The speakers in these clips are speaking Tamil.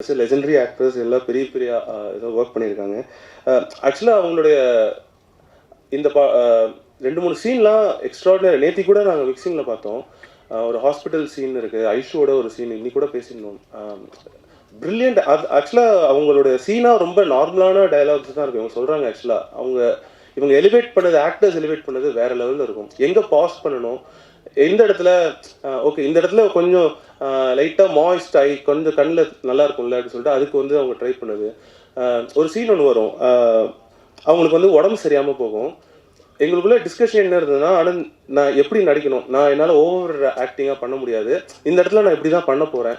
லெஜெண்டரி ஆக்டர்ஸ் எல்லாம் பெரிய பெரிய ஏதோ ஒர்க் பண்ணியிருக்காங்க. ஆக்சுவலாக அவங்களுடைய இந்த பா ரெண்டு மூணு சீன்லாம் எக்ஸ்ட்ராடினரி நேத்தி கூட நாங்கள் மிக்சிங்கில் பார்த்தோம். ஒரு ஹாஸ்பிட்டல் சீன் இருக்குது ஐஷோட ஒரு சீன் இன்னி கூட பேசியிருந்தோம். ப்ரில்லியண்ட் அது ஆக்சுவலாக அவங்களோட சீனாக ரொம்ப நார்மலான டயலாக்ஸ் தான் இருக்கும். இவங்க சொல்கிறாங்க ஆக்சுவலாக அவங்க இவங்க எலிவேட் பண்ணது ஆக்டர்ஸ் எலிவேட் பண்ணது வேற லெவலில் இருக்கும். எங்கே பாஸ் பண்ணணும்? இந்த இடத்துல ஓகே இந்த இடத்துல கொஞ்சம் லைட்டாக மாய்ஸ்ட் ஆகி கொஞ்சம் கண்ணில் நல்லா இருக்கும்ல அப்படின்னு சொல்லிட்டு அதுக்கு வந்து அவங்க ட்ரை பண்ணது. ஒரு சீன் ஒன்று வரும். அவங்களுக்கு வந்து உடம்பு சரியாமல் போகும். எங்களுக்குள்ள டிஸ்கஷன் என்ன இருந்ததுன்னா ஆனால் நான் எப்படி நடிக்கணும்? நான் என்னால் ஓவர் ஆக்டிங்காக பண்ண முடியாது. இந்த இடத்துல நான் இப்படி தான் பண்ண போகிறேன்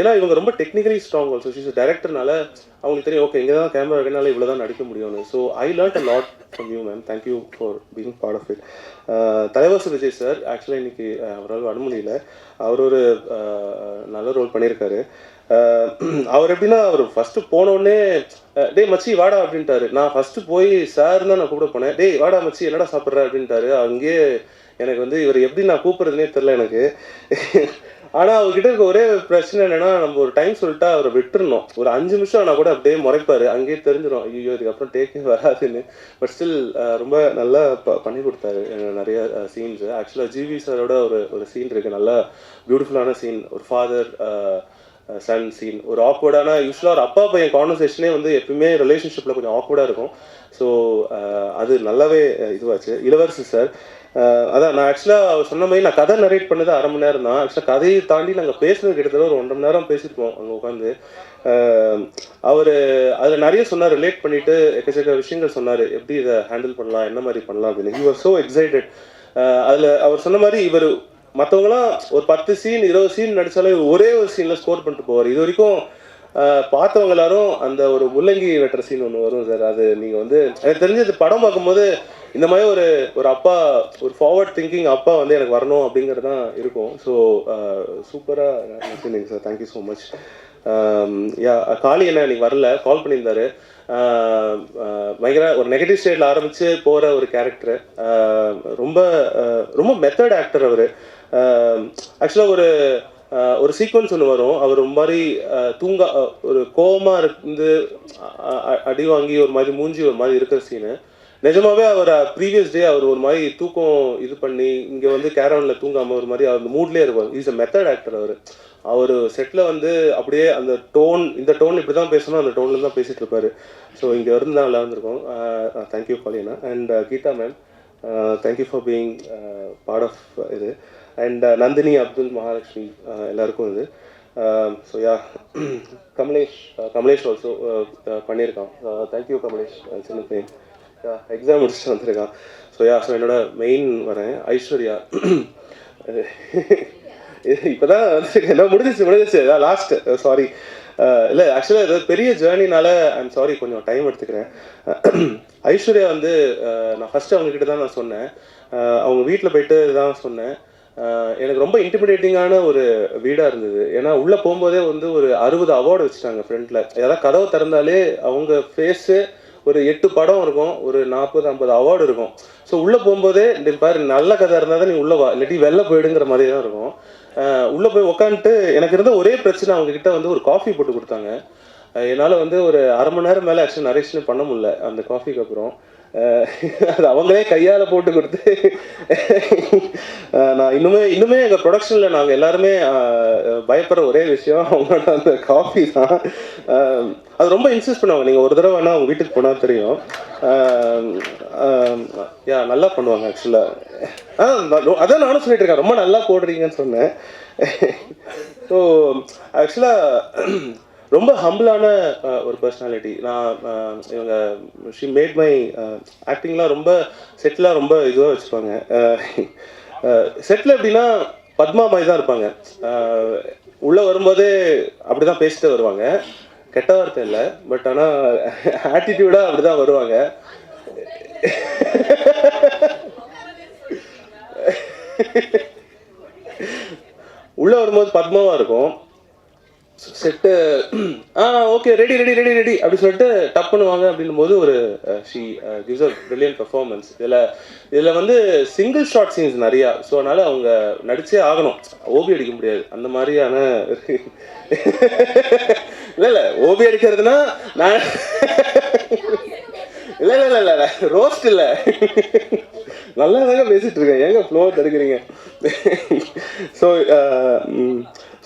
ஏன்னா இவங்க ரொம்ப டெக்னிக்கலி ஸ்ட்ராங் ஆல்சோ ஷீஸ் டேரக்டர்னால அவங்களுக்கு தெரியும் ஓகே இங்கே தான் கேமரா இருக்கனால இவ்வளோ தான் நடிக்க முடியும்னு so I learned a lot from you ma'am thank you for being part of it தலைவர் விஜய் சார் ஆக்சுவலாக இன்னைக்கு அவரால் வர முடியல. அவர் ஒரு நல்ல ரோல் பண்ணியிருக்காரு. அவர் எப்படின்னா அவர் ஃபஸ்ட்டு போனோடனே டேய் மச்சி வாடா அப்படின்ட்டாரு. நான் ஃபஸ்ட்டு போய் சார் தான் நான் கூப்பிட போனேன். டேய் வாடா மச்சி என்னடா சாப்பிட்ற? அப்படின்ட்டாரு. அங்கேயே எனக்கு வந்து இவர் எப்படி நான் கூப்பிட்றதுனே தெரில எனக்கு. ஆனால் அவர்கிட்ட இருக்க ஒரே பிரச்சனை என்னன்னா நம்ம ஒரு டைம் சொல்லிட்டா அவரை விட்டுறணும். ஒரு அஞ்சு நிமிஷம் ஆனால் கூட அப்படியே முறைப்பாரு. அங்கேயே தெரிஞ்சிடும் ஐயோ இதுக்கப்புறம் டேக்கே வராதுன்னு. பட் ஸ்டில் ரொம்ப நல்லா ப பண்ணி கொடுத்தாரு. நிறைய சீன்ஸ் ஆக்சுவலாக ஜிவி சாரோட ஒரு ஒரு சீன் இருக்கு. நல்லா பியூட்டிஃபுல்லான சீன் ஒரு ஃபாதர் சன் சீன் ஒரு ஆக்வர்டான யூஸ்வலாக ஒரு அப்பா பையன் கான்வர்சேஷனே வந்து எப்பவுமே ரிலேஷன்ஷிப்பில் கொஞ்சம் ஆக்வர்டாக இருக்கும். ஸோ அது நல்லாவே இதுவாச்சு. இளவரசி சார் அதான் நான் ஆக்சுவலாக அவர் சொன்ன மாதிரி நான் கதை நரேட் பண்ணது அரை மணி நேரம் தான். ஆக்சுவலாக கதையை தாண்டி நாங்கள் பேசுனது கிட்டத்தட்ட ஒரு ஒன்றரை மணி நேரம் பேசியிருப்போம் அங்கே உட்காந்து அவர் அதில் நிறைய சொன்னார். ரிலேட் பண்ணிட்டு எக்கச்சக்க விஷயங்கள் சொன்னார். எப்படி இதை ஹேண்டில் பண்ணலாம்? என்ன மாதிரி பண்ணலாம்? அப்படின்னு. ஹி வாஸ் ஸோ எக்ஸைட்டட் அதில் அவர் சொன்ன மாதிரி இவர் மற்றவங்களாம் ஒரு பத்து சீன் இருபது சீன் நடித்தாலே ஒரே ஒரு சீனில் ஸ்கோர் பண்ணிட்டு போவார். இது வரைக்கும் பார்த்தவங்க எல்லாரும் அந்த ஒரு முள்ளங்கி வெட்டுற சீன் ஒன்று வரும் சார் அது நீங்கள் வந்து எனக்கு தெரிஞ்சது படம் பார்க்கும்போது இந்த மாதிரி ஒரு ஒரு அப்பா ஒரு ஃபார்வர்ட் திங்கிங் அப்பா வந்து எனக்கு வரணும் அப்படிங்கிறது தான் இருக்கும் ஸோ சூப்பராக sir thank you so much Um, yeah Kali என்ன இன்னைக்கு வரல கால் பண்ணியிருந்தாரு. பயங்கர ஒரு நெகட்டிவ் ஸ்டேட்ல ஆரம்பிச்சு போற ஒரு கேரக்டர் ரொம்ப ரொம்ப மெத்தட் ஆக்டர் அவர். ஆக்சுவலாக ஒரு ஒரு சீக்வன்ஸ் ஒன்று வரும். அவர் ஒரு மாதிரி தூங்கா ஒரு கோவமா இருந்து அடி வாங்கி ஒரு மாதிரி மூஞ்சி ஒரு மாதிரி இருக்கிற சீனு நிஜமாவே அவர் ப்ரீவியஸ் டே அவர் ஒரு மாதிரி தூக்கம் இது பண்ணி இங்கே வந்து கேரவனில் தூங்காமல் ஒரு மாதிரி அவர் மூட்லேயே இருப்பார். இஸ் அ மெத்தட் ஆக்டர் அவர். அவர் செட்டில் வந்து அப்படியே அந்த டோன் இந்த டோன் இப்படி தான் பேசணும் அந்த டோன்ல தான் பேசிட்டு இருப்பாரு. ஸோ இங்கே இருந்து தான் நல்லா இருந்திருக்கோம் thank you Paliyana and Geetha ma'am thank you for being part of இது. அண்ட் நந்தினி அப்துல் மகாலட்சுமி எல்லாருக்கும் இது. So yeah Kamalesh Kamalesh also பண்ணியிருக்கான். தேங்க்யூ கமலேஷ் சின்ன பையன் எக்ஸாம் முடிச்சுட்டு வந்திருக்கான். ஸோ யா ஸோ என்னோட மெயின் வரேன். ஐஸ்வர்யா இப்போதான் வந்துருக்கேன் என்ன முடிஞ்சிச்சு அதான் லாஸ்ட் சாரி uh, uh, இல்லை ஆக்சுவலாக இது பெரிய ஜேர்னினால ஐம் சாரி கொஞ்சம் டைம் எடுத்துக்கிறேன். ஐஸ்வர்யா வந்து uh, நான் ஃபர்ஸ்ட் அவங்ககிட்ட தான் நான் சொன்னேன். அவங்க வீட்டில் போயிட்டு தான் சொன்னேன். எனக்கு ரொம்ப இன்டிமிடேட்டிங்கான ஒரு வீடாக இருந்தது. ஏன்னா உள்ளே போகும்போதே வந்து ஒரு அறுபது அவார்டு வச்சுட்டாங்க ஃப்ரண்ட்டில் ஏதாவது கதவை திறந்தாலே அவங்க ஃபேஸு ஒரு எட்டு படம் இருக்கும் ஒரு நாற்பது ஐம்பது அவார்டு இருக்கும். ஸோ உள்ளே போகும்போதே இந்த பாரு நல்ல கதை இருந்தால் தான் நீ உள்ளே வா இல்லாட்டி வெளில போயிடுங்கிற மாதிரி தான் இருக்கும் உள்ளே போய் உட்காந்துட்டு எனக்கு இருந்த ஒரே பிரச்சனை அவங்கக்கிட்ட வந்து ஒரு காஃபி போட்டு கொடுத்தாங்க. என்னால் வந்து ஒரு அரை மணி நேரம் மேலே ஆக்சுவலி நரேஷனே பண்ண முடியல அந்த காஃபிக்கு அப்புறம். அது அவங்களே கையால் போட்டு கொடுத்து நான் இன்னுமே இன்னுமே எங்கள் ப்ரொடக்ஷனில் நாங்கள் எல்லாருமே பயப்படுற ஒரே விஷயம் அவங்களோட அந்த காஃபி தான். அது ரொம்ப இன்சிஸ்ட் பண்ணுவாங்க. நீங்கள் ஒரு தடவை வேணால் அவங்க வீட்டுக்கு போனால் தெரியும். யா நல்லா பண்ணுவாங்க ஆக்சுவலாக அதான் நானும் சொல்லிட்டு இருக்கேன். ரொம்ப நல்லா போடுறீங்கன்னு சொன்னேன். ஸோ ஆக்சுவலாக ரொம்ப ஹம்பிளான ஒரு பர்சனாலிட்டி நான் இவங்க ஷி மேட் மை ஆக்டிங்லாம் ரொம்ப செட்டிலாக ரொம்ப இதுவாக வச்சுருப்பாங்க. செட்டில் எப்படின்னா பத்மா மாதிரி தான் இருப்பாங்க. உள்ளே வரும்போதே அப்படி தான் பேசிட்டு வருவாங்க. கெட்ட வார்த்தை இல்லை பட் ஆனால் ஆட்டிடியூடாக அப்படி தான் வருவாங்க. உள்ளே வரும்போது பத்மாவாக இருக்கும். செட்டு ஆ okay ready ready ready ready அப்படி சொல்லிட்டு டப் பண்ணுவாங்க அப்படின்னும் போது ஒரு she gives a brilliant performance இதில் இதில் வந்து சிங்கிள் ஷார்ட் சீன்ஸ் நிறையா. ஸோ அதனால் அவங்க நடிச்சே ஆகணும். ஓபி அடிக்க முடியாது. அந்த மாதிரியான இல்லை இல்லை ஓபி அடிக்கிறதுனா நான் இல்லை இல்லை இல்லை இல்லை ரோஸ்ட் இல்லை. நல்லா தாங்க பேசிகிட்டு இருக்கேன். ஏங்க ஃப்ளோ தடுக்கிறீங்க? ஸோ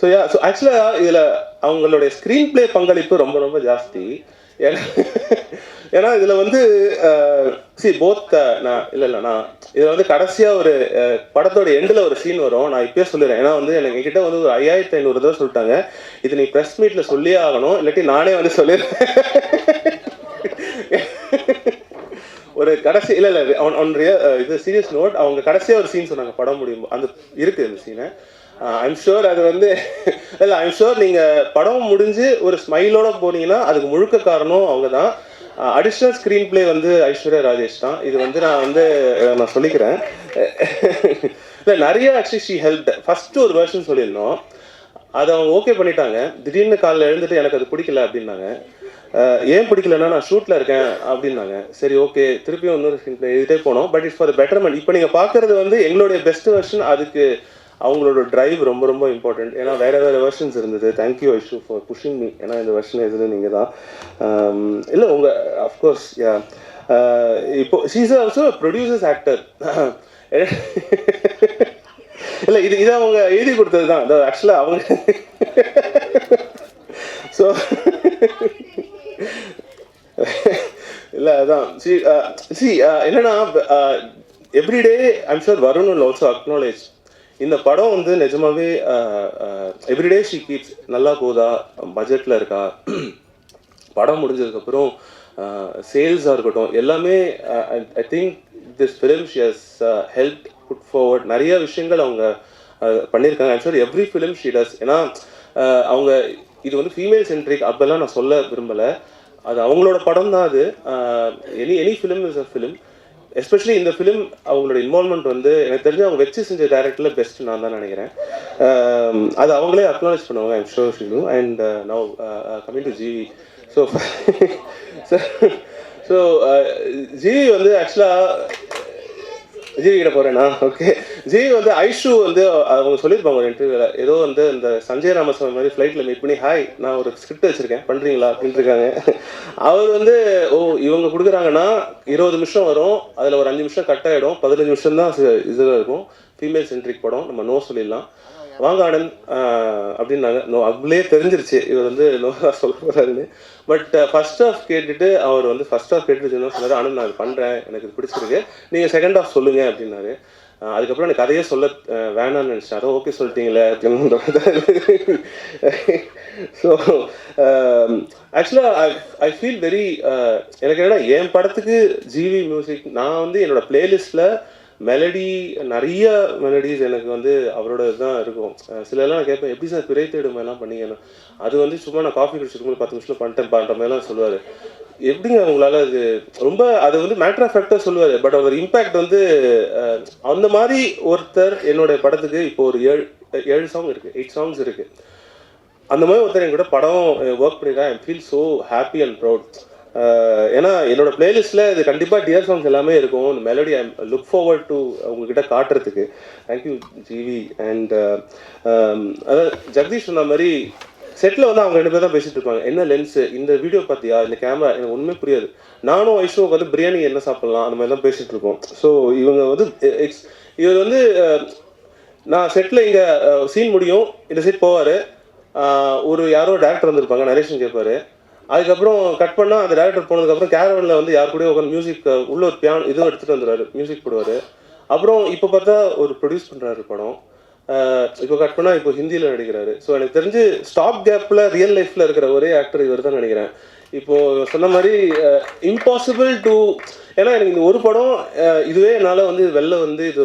ஸோ யா ஸோ ஆக்சுவலாக இதில் அவங்களுடைய ஸ்க்ரீன் ப்ளே பங்களிப்பு ரொம்ப ரொம்ப ஜாஸ்தி. ஏன்னா ஏன்னா இதில் வந்து சி போத் நான் இல்லை இல்லை நான் இதில் வந்து கடைசியாக ஒரு படத்தோட எண்டில் ஒரு சீன் வரும். நான் இப்பயே சொல்லிடுறேன். ஏன்னா வந்து எனக்கு என்கிட்ட வந்து ஒரு ஐயாயிரத்தி ஐநூறு தடவை சொல்லிட்டாங்க. இது நீ ப்ரெஸ் மீட்டில் சொல்லியே ஆகணும். இல்லாட்டி நானே வந்து சொல்லிடுறேன். ஒரு கடைசி இல்லை இல்லை அவன் ஒன் ரிய- இது சீரியஸ் நோட் அவங்க கடைசியாக ஒரு சீன் சொன்னாங்க படம் முடியும் அந்த இருக்குது அந்த சீனை ஐம் ஷூர் அது வந்து இல்லை ஐம் ஷூர் நீங்கள் படம் முடிஞ்சு ஒரு ஸ்மைலோட போனீங்கன்னா அதுக்கு முழுக்க காரணம் அவங்க தான் அடிஷ்னல் ஸ்க்ரீன் ப்ளே வந்து ஐஸ்வர்யா ராஜேஷ் தான். இது வந்து நான் வந்து நான் சொல்லிக்கிறேன். இல்லை நிறைய ஆக்சுவலி ஷீ ஹெல்ப் ஃபஸ்ட்டு ஒரு வெர்ஷன் சொல்லியிருந்தோம். அதை அவங்க ஓகே பண்ணிட்டாங்க. திடீர்னு காலைல எழுந்துட்டு எனக்கு அது பிடிக்கல அப்படின்னாங்க. ஏன் பிடிக்கலன்னா நான் ஷூட்டில் இருக்கேன் அப்படின்னாங்க. சரி ஓகே திருப்பியும் இன்னொரு ஸ்க்ரீன் பிளே எழுதிட்டே போனோம். பட் இட்ஸ் ஃபார் பெட்டர்மெண்ட் இப்போ நீங்கள் பார்க்குறது வந்து எங்களுடைய பெஸ்ட் வெர்ஷன் அதுக்கு அவங்களோட டிரைவ் ரொம்ப ரொம்ப இம்பார்ட்டன்ட் ஏன்னா வேறு வேறு வெர்ஷன்ஸ் இருந்தது. Thank you Aishu for pushing me ஏன்னா இந்த வெர்ஷன் எதுன்னு நீங்கள் தான் இல்லை உங்கள் அஃப்கோர்ஸ் யா இப்போ ஷீஸ் ஆல்சோ ப்ரொடியூசர்ஸ் ஆக்டர் இல்லை இது இது அவங்க எழுதி கொடுத்தது தான். ஆக்சுவலாக அவங்க ஸோ இல்லை அதான். சி சி uh, uh, என்னன்னா everyday I'm sure Varun also acknowledge இந்த படம் வந்து நிஜமாவே எவ்ரிடே ஷீ கீப்ஸ் நல்லா போதா பட்ஜெட்டில் இருக்கா? படம் முடிஞ்சதுக்கப்புறம் சேல்ஸாக இருக்கட்டும் எல்லாமே I think this film she has help put forward நிறைய விஷயங்கள் அவங்க பண்ணியிருக்காங்க. I'm sure every film she does ஏன்னா அவங்க இது வந்து ஃபீமேல் சென்ட்ரிக் அப்பெல்லாம் நான் சொல்ல விரும்பலை. அது அவங்களோட படம் தான் அது any any film is a film especially இந்த ஃபிலிம் அவங்களோட இன்வால்மெண்ட் வந்து எனக்கு தெரிஞ்சு அவங்க வச்சு செஞ்ச டேரக்டரில் பெஸ்ட் நான் தான் நினைக்கிறேன். Um, அது அவங்களே அக்னாலேஜ் பண்ணுவாங்க I'm sure ஷிலு and now coming to GV so so GV வந்து ஆக்சுவலாக ஜிவி கிட்ட போறேனா? ஓகே ஜிவி வந்து ஐஷு வந்து அவங்க சொல்லியிருப்பாங்க ஒரு இன்டர்வியூல ஏதோ வந்து இந்த சஞ்சய் ராமசாமி மாதிரி ஃப்ளைட்டில் மீட் பண்ணி ஹாய் நான் ஒரு ஸ்கிரிப்ட் வச்சிருக்கேன். பண்றீங்களா? அப்படின்ட்டு இருக்காங்க. அவர் வந்து ஓ இவங்க கொடுக்குறாங்கன்னா இருபது நிமிஷம் வரும். அதில் ஒரு அஞ்சு நிமிஷம் கட் ஆகிடும் பதினஞ்சு நிமிஷம் தான் இதுல இருக்கும். ஃபீமேல் சென்ட்ரிக் படம். நம்ம நோ சொல்லிடலாம். வாங்க ஆனந்த் அப்படின்னாங்க நோ அவங்களே தெரிஞ்சிருச்சு. இவர் வந்து நோ சொல்ல போறாருன்னு. பட் ஃபர்ஸ்ட் ஆஃப் கேட்டுட்டு அவர் வந்து ஃபர்ஸ்ட் ஆஃப் கேட்டுட்டு என்ன சொன்னார் ஆனந்த் நான் பண்ணுறேன் எனக்கு இது பிடிச்சிருக்கு. நீங்கள் செகண்ட் ஆஃப் சொல்லுங்க அப்படின்னாரு. அதுக்கப்புறம் எனக்கு கதையே சொல்ல வேணாம்னு நினச்சேன் அதான் ஓகே சொல்லிட்டீங்களே அப்படின்னு ஸோ ஆக்சுவலாக ஐ ஃபீல் வெரி எனக்கு என்னன்னா என் படத்துக்கு ஜிவி மியூசிக் நான் வந்து என்னோட பிளேலிஸ்ட்டில் மெலடி நிறைய மெலடிஸ் எனக்கு வந்து அவரோட தான் இருக்கும். சிலலாம் நான் கேட்பேன் எப்படி சார் பிறை தேடும் எல்லாம் பண்ணீங்கன்னு. அது வந்து சும்மா நான் காஃபி குடிச்சிருக்கும் பத்து நிமிஷம் பண்ணிட்டேன் பண்ணுற மாதிரிலாம் சொல்லுவார். எப்படிங்க உங்களால் அது ரொம்ப அது வந்து மேட்ரு ஆஃப் ஃபேக்டாக சொல்லுவார். பட் அவர் இம்பேக்ட் வந்து அந்த மாதிரி ஒருத்தர் என்னுடைய படத்துக்கு இப்போ ஒரு ஏழு ஏழு சாங் இருக்குது எயிட் சாங்ஸ் இருக்குது அந்த மாதிரி ஒருத்தர் என் கூட படம் ஒர்க் பண்ணியிருக்கேன் I feel so happy and proud ஏன்னா என்னோட பிளேலிஸ்ட்டில் இது கண்டிப்பாக டியர் சாங்ஸ் எல்லாமே இருக்கும். இந்த melody I look forward to உங்ககிட்ட காட்டுறதுக்கு. தேங்க்யூ ஜிவி அண்ட் அதான் ஜெகதீஷ் சொன்ன மாதிரி செட்டில் வந்து அவங்க ரெண்டு பேர் தான் பேசிட்டு இருப்பாங்க. என்ன லென்ஸு இந்த வீடியோ பார்த்தியா? இந்த கேமரா எனக்கு ஒன்றுமே புரியாது. நானும் ஐஷோவுக்கு வந்து பிரியாணி என்ன சாப்பிடலாம்? அந்த மாதிரி தான் பேசிட்டு இருக்கோம் ஸோ இவங்க வந்து எக்ஸ் இவர் வந்து நான் செட்டில் இங்கே சீன் முடியும். இந்த சீட் போவார். ஒரு யாரோ டேரக்டர் வந்திருப்பாங்க நரேஷன் கேட்பாரு அதுக்கப்புறம் கட் பண்ணால் அந்த டேரக்டர் போனதுக்கப்புறம் கேரவனில் வந்து யார் கூடயும் உட்காந்து மியூசிக் உள்ள ஒரு பியானோ இதுவும் எடுத்துகிட்டு வந்துடுவாரு மியூசிக் போடுவார். அப்புறம் இப்போ பார்த்தா ஒரு ப்ரொடியூஸ் பண்ணுறாரு படம். இப்போ கட் பண்ணால் இப்போ ஹிந்தியில் நடிக்கிறாரு. ஸோ எனக்கு தெரிஞ்சு ஸ்டாப் கேப்பில் ரியல் லைஃப்பில் இருக்கிற ஒரே ஆக்டர் இவர் தான் நினைக்கிறேன். இப்போ சொன்ன மாதிரி இம்பாசிபிள் டு ஏன்னா எனக்கு இந்த ஒரு படம் இதுவே என்னால் வந்து வெளில வந்து இது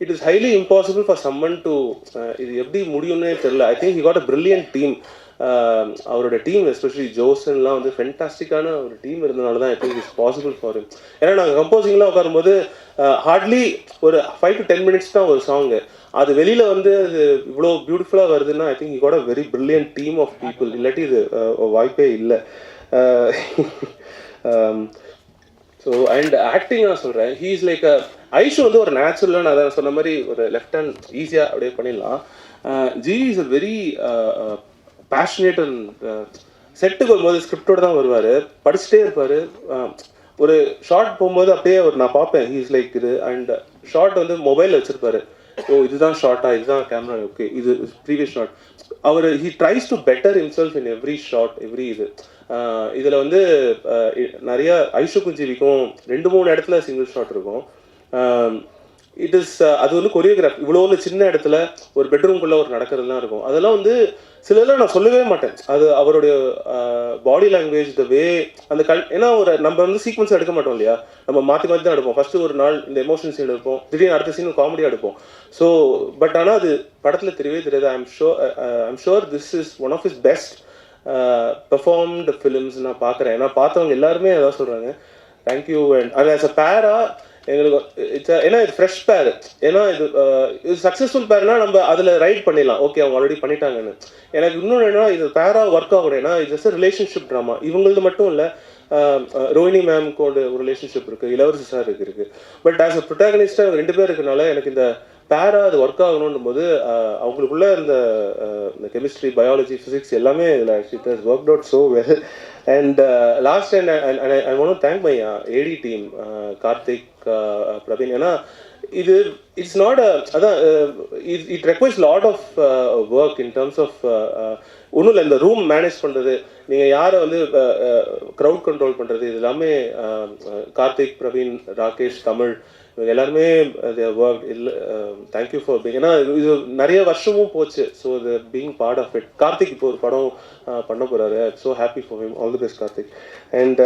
it is highly impossible for someone to இது எப்படி முடியும்னே தெரில I think he got a brilliant team அவரோட டீம் எஸ்பெஷலி ஜோசன்லாம் வந்து ஃபென்டாஸ்டிக்கான ஒரு டீம் இருந்தனால தான் I think it's possible for ஏன்னா நாங்கள் கம்போசிங்லாம் உட்காரும்போது ஹார்ட்லி ஒரு ஃபைவ் டு டென் மினிட்ஸ் தான் ஒரு சாங்கு அது வெளியில் வந்து அது இவ்வளோ பியூட்டிஃபுல்லாக வருதுன்னா ஐ திங்க் யூ கூட very brilliant team of people இல்லாட்டி இது வாய்ப்பே இல்லை. ஸோ அண்ட் ஆக்டிங் நான் சொல்கிறேன் ஹீ இஸ் லைக் ஐஷு வந்து ஒரு நேச்சுரலாக நான் அதான் சொன்ன மாதிரி ஒரு லெஃப்ட் ஹேண்ட் ஈஸியாக அப்படியே பண்ணிடலாம். G is a very passionate and செட்டுக்கு வரும்போது ஸ்கிரிப்டோடு தான் வருவார். படிச்சுட்டே இருப்பார். ஒரு ஷார்ட் போகும்போது அப்படியே ஒரு நான் பார்ப்பேன். ஹீஸ் லைக் இது அண்ட் ஷார்ட் வந்து மொபைலில் வச்சுருப்பாரு. ஓ இதுதான் ஷார்ட்டா இதுதான் கேமரா ஓகே இது previous shot our he tries to better himself in every shot every இது. இதில் வந்து நிறைய ஐஷு குஞ்சிவிக்கும் ரெண்டு மூணு இடத்துல சிங்கிள் ஷாட் இருக்கும். இட் இஸ் uh, அது வந்து கொரியோகிராஃப் இவ்வளோ ஒரு சின்ன இடத்துல ஒரு பெட்ரூம்குள்ளே ஒரு நடக்கிறதுலாம் இருக்கும். அதெல்லாம் வந்து சிலதெல்லாம் நான் சொல்லவே மாட்டேன். அது அவருடைய பாடி லாங்குவேஜ் த வே அந்த கல் ஏன்னா ஒரு நம்ம வந்து சீக்வன்ஸ் எடுக்க மாட்டோம் இல்லையா? நம்ம மாற்றி மாற்றி தான் எடுப்போம். ஃபஸ்ட்டு ஒரு நாள் இந்த எமோஷன் சீன் எடுப்போம். திடீர்னு அடுத்த சீன் காமெடியாக எடுப்போம். ஸோ பட் ஆனால் அது படத்தில் தெரியவே தெரியாது. I'm sure I'm sure this is one of is best performed films நான் பார்க்குறேன். ஏன்னா பார்த்தவங்க எல்லாருமே அதான் சொல்கிறாங்க தேங்க்யூ அண்ட் அது ஆஸ் அ பேரா எங்களுக்கு இட்ஸ் ஏன்னா இது ஃப்ரெஷ் பேர். ஏன்னா இது இது சக்ஸஸ்ஃபுல் பேர்னா நம்ம அதில் ரைட் பண்ணிடலாம். ஓகே அவங்க ஆல்ரெடி பண்ணிட்டாங்கன்னு. எனக்கு இன்னொன்று என்ன இது பேராக ஒர்க் ஆகணும் ஏன்னா இது ரிலேஷன்ஷிப் ட்ராமா இவங்களது மட்டும் இல்லை ரோஹினி மேம்கோட ஒரு ரிலேஷன்ஷிப் இருக்குது இளவரசி சார் இருக்கு பட் ஆஸ் அ ப்ரொட்டாகனிஸ்டாக ரெண்டு பேர் இருக்கனால எனக்கு இந்த பேரா அது ஒர்க் ஆகணும் போது அவங்களுக்குள்ள இந்த இந்த கெமிஸ்ட்ரி பயாலஜி ஃபிசிக்ஸ் எல்லாமே இதில் it has work out so well and last and I want thank my AD team Karthik Praveen ஏன்னா இது இட்ஸ் நாட் அதான் it requires lot of work in terms of ஒன்றும் இல்லை இந்த ரூம் மேனேஜ் பண்ணுறது நீங்கள் யாரை வந்து க்ரௌட் கண்ட்ரோல் பண்ணுறது இது எல்லாமே கார்த்திக் பிரவீன் ராகேஷ் தமிழ் இவங்க எல்லாருமே ஒர்க் இல்லை தேங்க்யூ ஃபார் பீங் ஏன்னா இது நிறைய வருஷமும் போச்சு ஸோ இது being part of it Karthik இப்போ ஒரு படம் பண்ண போகிறாரு so happy for him all the best Karthik. And